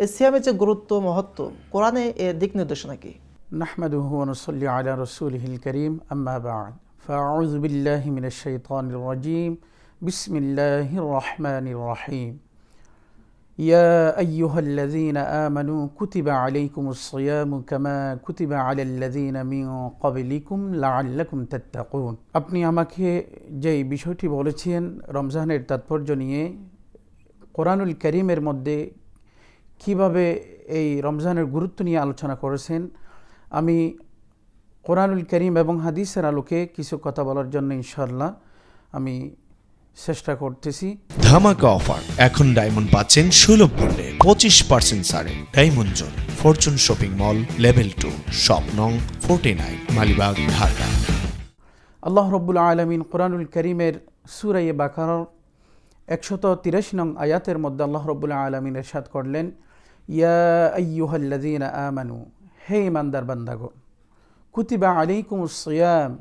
এই সিয়ামের যে গুরুত্ব মহত্ব কোরআনে এর দিক নির্দেশনা কি نحمده ونصلي على رسوله الكريم أما بعد فأعوذ بالله من الشيطان الرجيم بسم الله الرحمن الرحيم يا أيها الذين آمنوا كتب عليكم الصيام كما كتب على الذين من قبلكم لعلكم تتقون আপনি আমাকে যে বিষয়টি বলেছেন রমজানের তাৎপর্য নিয়ে কোরআনুল করিমের মধ্যে কীভাবে এই রমজানের গুরুত্ব নিয়ে আলোচনা করেছেন আমি কোরআনুল করিম এবং হাদিসের আলোকে কিছু কথা বলার জন্য ইনশাল্লাহ আমি চেষ্টা করতেছি। ধামাকা অফার এখন ডায়মন্ড পাচ্ছেন সুলভ মূল্যে পঁচিশ পার্সেন্ট ছাড়ে diamond zone fortune shopping mall level two shop নং ফোর্টি নাইন মালিবাগ ঢাকা। আল্লাহ রব্বুল আলমিন কোরআনুল করিমের সুরাইয়ে বাকার একশত তিরাশি নং আয়াতের মধ্যে আল্লাহ রব্বুল আলমিন এরশাদ করলেন ইয়া আমানু হে ইমানদার বান্দাগো কুতিবা আলাইকুম সিয়াম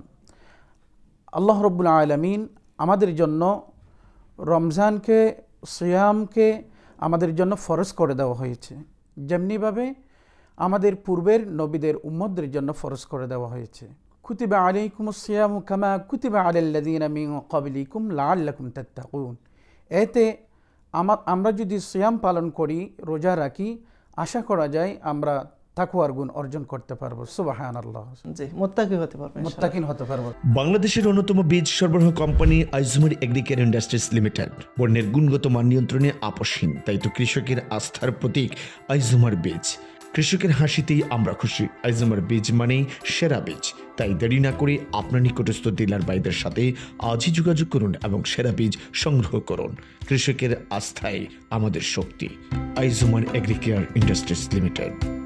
আল্লাহ রব্বুল আলমিন আমাদের জন্য রমজানকে সিয়ামকে আমাদের জন্য ফরজ করে দেওয়া হয়েছে যেমনিভাবে আমাদের পূর্বের নবীদের উম্মদের জন্য ফরজ করে দেওয়া হয়েছে কুতিবা আলাইকুম সিয়াম কামা কুতিবা আলাল্লাযীনা মিন ক্বাবলিকুম লাআল্লাকুম তাত্তাকুন এতে আমা আমরা যদি সিয়াম পালন করি রোজা রাখি আশা করা যায় আমরা তাকুয়ার গুণ অর্জন করতে পারব। সুবাহান আল্লাহ জি মোত্তাকি হতে পারব মোত্তাকিন হতে পারব। বাংলাদেশের অন্যতম বীজ সরবরাহ কোম্পানি আইজুমার এগ্রিকেয়ার ইন্ডাস্ট্রিজ লিমিটেড। পণ্যের গুণগত মান নিয়ন্ত্রণে আপসীন তাই তো কৃষকের আস্থার প্রতীক আইজুমার বীজ। কৃষকের হাসিতেই আমরা খুশি। আইজমার বীজ মানেই সেরা বীজ। তাই দেরি না করে আপনার নিকটস্থ ডিলার বাইদের সাথে আজই যোগাযোগ করুন এবং সেরা বীজ সংগ্রহ করুন। কৃষকের আস্থায় আমাদের শক্তি। আইজুমার এগ্রিকেয়ার ইন্ডাস্ট্রিজ লিমিটেড।